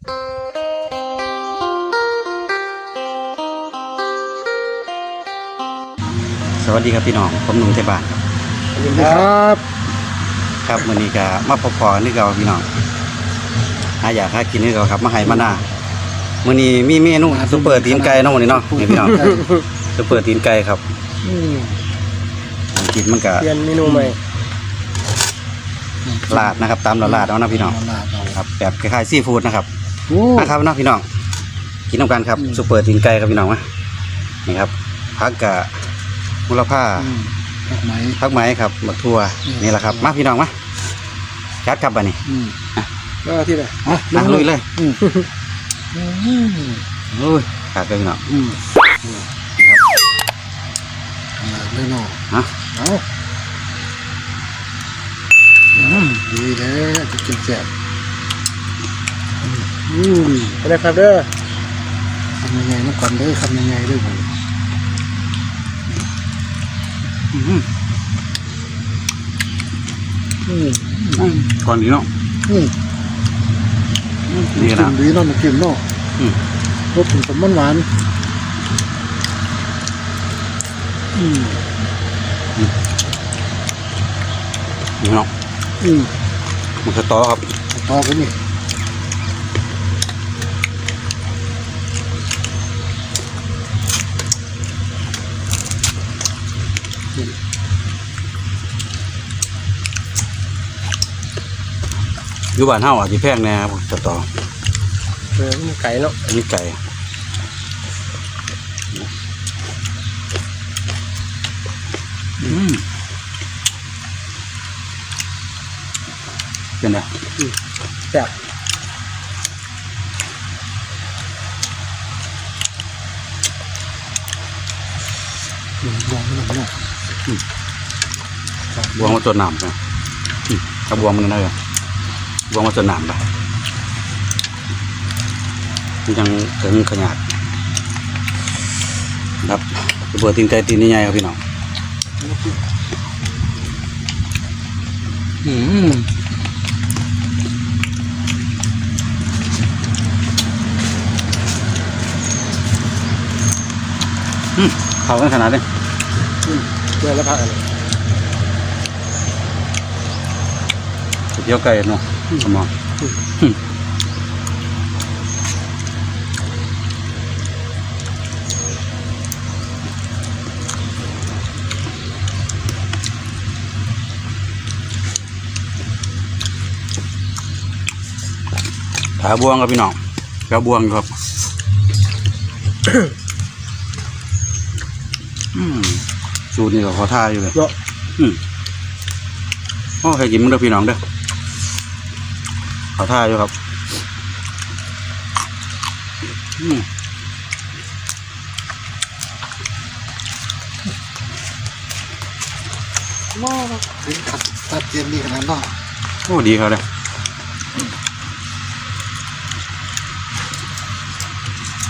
สวัสดีครับพี่น้องผมหนุ่มเทบานครับครับ ครับมื้อนี้ก็มาพบพอกันนี่เก่าพี่น้องหาอยากหากินนี่เก่าครับ มาให้มาหน้ามื้อนี้มีเมนูซุปเปอร์ตีนไก่เนาะมื้อนี้เนาะนี่พี่น้องซุปเปอร์ตีนไก่ครับอืมกินมันก็เปลี่ยนเมนูใหม่ลาดนะครับ ตามเราลาดเอานะพี่น้องลาดเอาครับแบบคล้ายๆซีฟู้ดนะครับโอ้ นะครับเนาะพี่น้อง กินน้ำกันครับอืมซุปเปอร์ตีนไก่ครับพี่น้องนะนี่ครับผักกะมูลค่าอืมดอกไม้ผักไหม้ครับบักทั่วอืมนี่แหละครับ มาพี่น้องมาจัดครับบัดนี้อืมก็ที่ไหนอะอะลุยเลยอืมอืมโอ้ยขาดเลยพี่น้องอืมครับลาดเลยเนาะฮะเอาอืมดีเลยจะกินแซ่บ อืมไปเลยครับเด้อทำยังไงน้ำก่อนเด้อทำยังไงเด้อผมอื้อหืออืมก่อนดีเนาะอืมนี่กินะนดีเนาะมันกินเนาะอืมรสถึงสมมันหวานอืมนี่เนาะอืมมันสตอครับต่อกันนี่ อยู่บ้านเฮาอะสิแพงแน่ครับสตอเออมันไก่เนาะอันนี้ไก่อืมเป็นไงแซ่บอืมลองดูหน่อยบวงมาจนน้ำไปอืมถ้าบวงมันนั่นเล ยบวงมาจนน้ำไปมันยังถึงขนาดครับระเบิดตีนไก่ตีนใหญ่ๆครับพี่น้องอืมอืมเข้ากันขนาดนี้เมื่อแล้วพักอะไรเที่ยวไก่เนาะส มองอืมขาบวงครับพี่น้องขาบวงอยู่ครับอืมสูตรนี่ก็ขอท่าอยู่เลยเนาะอืมโอ้ใครกินมึงเด้อพี่น้องเด้อ ขอท่าอยู่ครับอืมว้าวถึงขัดตัดเย็นดีขนาดนั้นเนาะโอ้ดีครับเลย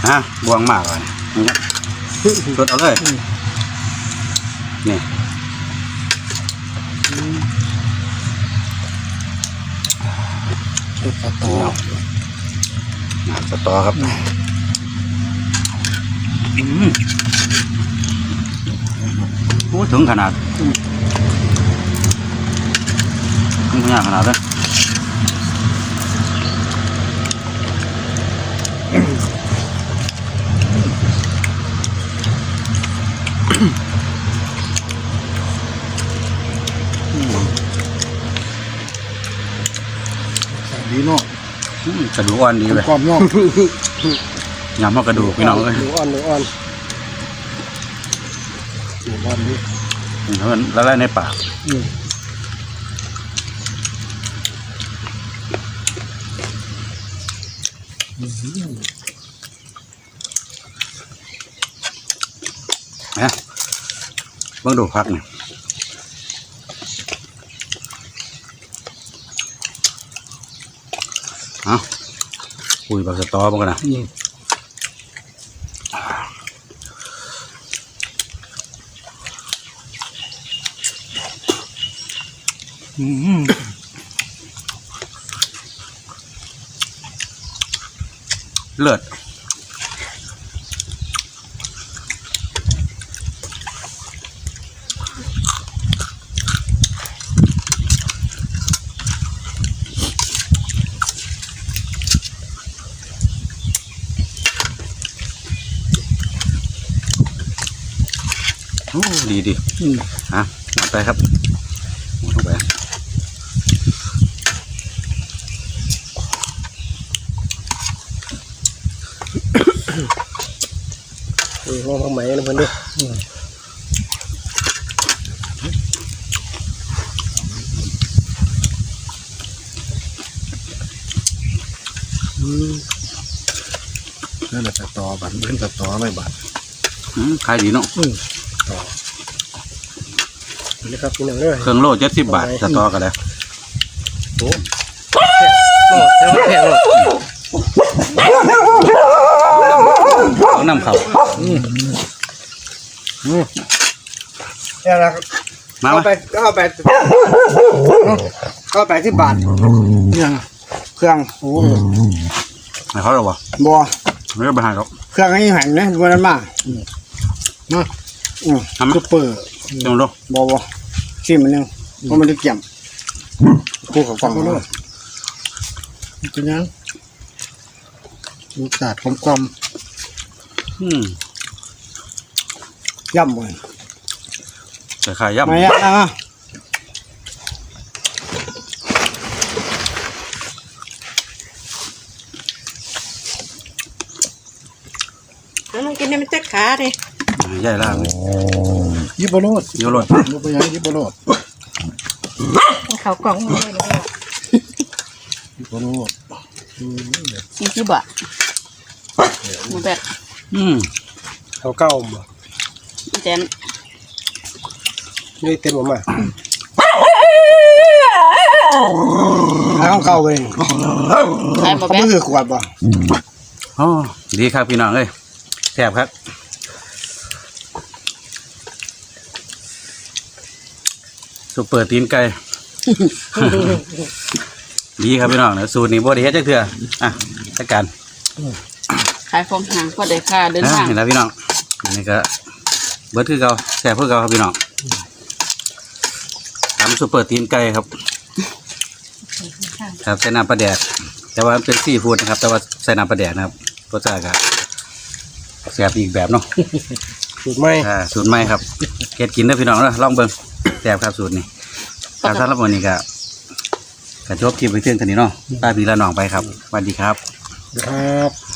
ฮะบวงมากเลยนี่ครับกดเอาเลยนี่ ชุดสตอน้ำสตอครับอืมโอ้ถึงขนาดถึงขนาดขนาดเลย แซ่บดีเนาะ อืม กระดูกอ่อนดีเลยความเนาะยำมากระดูกพี่น้องเลยหนูอ่อนหนูอ่อนหนูอ่อนดิเห็นแล้วในปากอืมนะเบิ่งดูพักนี่เอา อุ้ยบักสตอบ้างกันนะอืมอืมเลิศ โอ้ดีดีอืมอะหมดไปครับหมดลงไปนี่ห้องทำไมนะเพิ่นเด้อนั่นแหละสตอบัตรเป็นสตอไม่บัตรอืมขายดีเนาะ นี่ครับพี่น้องเด้อเครื่องโลเจ็ดสิบบาทสตอกันแล้วโอ้โหแพงแพงเลยต้องนำเขาเนี่ยนะมาเอาวะไปเอาไปเอาไปที่บาทเนี่ยเครื่องโอ้ให้เขาเราบ่บัวไม่ต้องไปหาเขาเครื่องนี้หันนะบัวนั้นมามา อืมทำไหมซุปเปอร์เจังดูบัวบัวชิมมันหนึงเพราะมันจะเกี่ยมคู่กับกล่องก็รู้เป็นยังรสชาติกลมกลมอืมย่ำเลยใส่ขายย่ำมาย่ำนะแล้วมันกินเนี่ยมันจะขาดิ ใหญ่ล่างเลยยิบบโรดโยนโลดรู้ไปยังยิบบโรดเขากล่องมันเลยนะยิบบโรดสี่สิบบาทมันแบบอืมเขาเก้าบ่แจนนี่เต็มออกมาเอาของเก่าไปขายมาเขาแบไม่บคือขวดบ่อ๋อดีครับพี่น้องเอ้ยแซ่บครับ ซุปเปอร์ตีนไก่ ดีครับพี่น้องนะสูตรนี้บ่ได้เฮ็ดจักเทื่ออะจัดการขายของห่างก็ได้ค่าเดินนะทางเห็นแล้วพี่น้องอันนี้ก็เบิดคือเก่าแซ่บคือเก่าครับพี่น้องทำซุปเปอร์ตีนไก่ครับ ครับใส่น้ำปลาแดกแต่ว่ามันเป็นซีฟู้ดนะครับ แต่ว่าใส่น้ำปลาแดกนะครับรสชาติก็แซ่บอีกแบบเนาะสูตรใหม่อ่าสูตรใหม่ครับเก็ดกินเด้อพี่น้องเด้อลองเบิ่ง แซ่บครับสูตรนี้ครับสำหรับวันนี้ก็กระจบคลิปไปเที่ยงเท่านี้เนาะป้าพี่ละน้องไปครับสวัสดีครับ ครับ